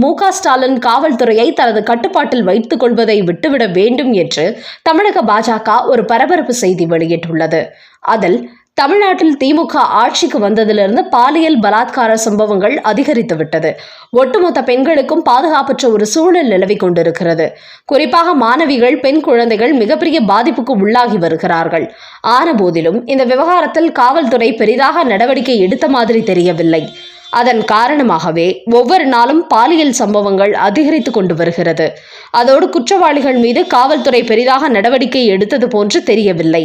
மு க ஸ்டாலின் காவல்துறையை தனது கட்டுப்பாட்டில் வைத்துக் கொள்வதை விட்டுவிட வேண்டும் என்று தமிழக பாஜக ஒரு பரபரப்பு செய்தி வெளியிட்டுள்ளது. அதில் தமிழ்நாட்டில் திமுக ஆட்சிக்கு வந்ததிலிருந்து பாலியல் பலாத்கார சம்பவங்கள் அதிகரித்து விட்டது. ஒட்டுமொத்த பெண்களுக்கும் பாதுகாப்பற்ற ஒரு சூழல் நிலவிக் கொண்டிருக்கிறது. குறிப்பாக மாணவிகள் பெண் குழந்தைகள் மிகப்பெரிய பாதிப்புக்கு உள்ளாகி வருகிறார்கள். ஆனபோதிலும் இந்த விவகாரத்தில் காவல்துறை பெரிதாக நடவடிக்கை எடுத்த மாதிரி தெரியவில்லை. அதன் காரணமாகவே ஒவ்வொரு நாளும் பாலியல் சம்பவங்கள் அதிகரித்து கொண்டு வருகிறது. அதோடு குற்றவாளிகள் மீது காவல்துறை பெரிதாக நடவடிக்கை எடுத்தது போன்று தெரியவில்லை.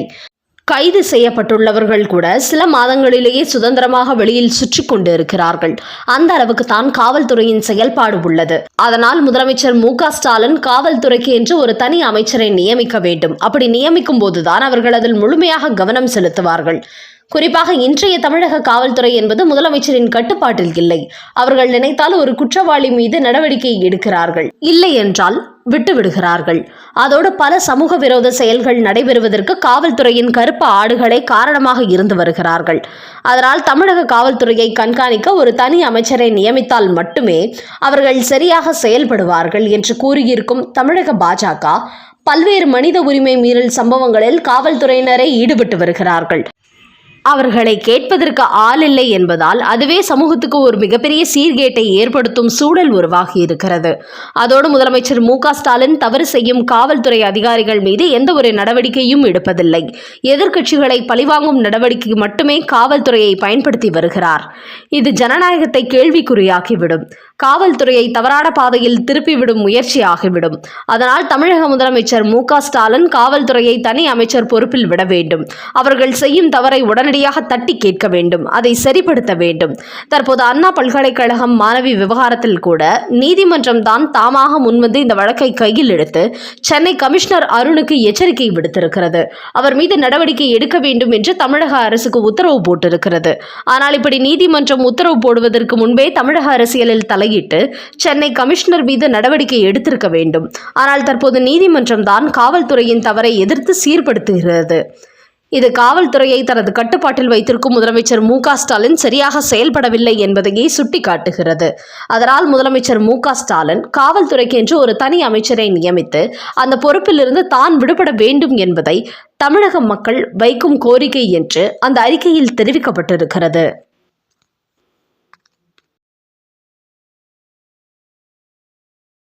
கைது செய்யப்பட்டுள்ளவர்கள் கூட சில மாதங்களிலேயே சுதந்திரமாக வெளியில் சுற்றி கொண்டு இருக்கிறார்கள். அந்த அளவுக்கு தான் காவல்துறையின் செயல்பாடு உள்ளது. அதனால் முதலமைச்சர் மு க ஸ்டாலின் காவல்துறைக்கு என்று ஒரு தனி அமைச்சரை நியமிக்க வேண்டும். அப்படி நியமிக்கும் போதுதான் அவர்கள் அதில் முழுமையாக கவனம் செலுத்துவார்கள். குறிப்பாக இன்றைய தமிழக காவல்துறை என்பது முதலமைச்சரின் கட்டுப்பாட்டில் இல்லை. அவர்கள் நினைத்தால் ஒரு குற்றவாளி மீது நடவடிக்கை எடுக்கிறார்கள். இல்லை என்றால் விட்டு விடுகிறார்கள் அதோடு பல சமூக விரோத செயல்கள் நடைபெறுவதற்கு காவல்துறையின் கருப்பு ஆடுகளே காரணமாக இருந்து வருகிறார்கள். அதனால் தமிழக காவல்துறையை கண்காணிக்க ஒரு தனி அமைச்சரை நியமித்தால் மட்டுமே அவர்கள் சரியாக செயல்படுவார்கள் என்று கூறியிருக்கும் தமிழக பாஜக பல்வேறு மனித உரிமை மீறல் சம்பவங்களில் காவல்துறையினரை ஈடுபட்டு வருகிறார்கள். அவர்களை கேட்பதற்கு ஆள் இல்லை என்பதால் அதுவே சமூகத்துக்கு ஒரு மிகப்பெரிய சீர்கேட்டை ஏற்படுத்தும் சூழல் உருவாகி இருக்கிறது. அதோடு முதலமைச்சர் மு ஸ்டாலின் தவறு செய்யும் காவல்துறை அதிகாரிகள் மீது எந்த ஒரு நடவடிக்கையும் எடுப்பதில்லை. எதிர்க்கட்சிகளை பழிவாங்கும் நடவடிக்கைக்கு மட்டுமே காவல்துறையை பயன்படுத்தி வருகிறார். இது ஜனநாயகத்தை கேள்விக்குறியாக்கிவிடும் காவல்துறையை தவறான பாதையில் திருப்பிவிடும் முயற்சி ஆகிவிடும் அதனால் தமிழக முதலமைச்சர் மு ஸ்டாலின் காவல்துறையை தனி அமைச்சர் பொறுப்பில் விட வேண்டும். அவர்கள் செய்யும் தவறை உடனடியாக தட்டி கேட்க வேண்டும். அதை சரிப்படுத்த வேண்டும். தற்போது அண்ணா பல்கலைக்கழகம் மாணவி விவகாரத்தில் கூட நீதிமன்றம் தான் தாமாக முன்வந்து இந்த வழக்கை கையில் எடுத்து சென்னை கமிஷனர் அருணுக்கு எச்சரிக்கை விடுத்திருக்கிறது. அவர் மீது நடவடிக்கை எடுக்க வேண்டும் என்று தமிழக அரசுக்கு உத்தரவு போட்டிருக்கிறது. ஆனால் இப்படி நீதிமன்றம் உத்தரவு போடுவதற்கு முன்பே தமிழக அரசியலில் தலை தலையிட்டு சென்னை கமிஷனர் மீது நடவடிக்கை எடுத்திருக்க வேண்டும். ஆனால் தற்போது நீதிமன்றம் தான் காவல்துறையின் தவறை எதிர்த்து சீர்படுத்துகிறது. இது காவல்துறையை தனது கட்டுப்பாட்டில் வைத்திருக்கும் முதலமைச்சர் மு ஸ்டாலின் சரியாக செயல்படவில்லை என்பதையே சுட்டிக்காட்டுகிறது. அதனால் முதலமைச்சர் மு ஸ்டாலின் காவல்துறைக்கு என்று ஒரு தனி அமைச்சரை நியமித்து அந்த பொறுப்பிலிருந்து தான் விடுபட வேண்டும் என்பதை தமிழக மக்கள் வைக்கும் கோரிக்கை என்று அந்த அறிக்கையில் தெரிவிக்கப்பட்டிருக்கிறது.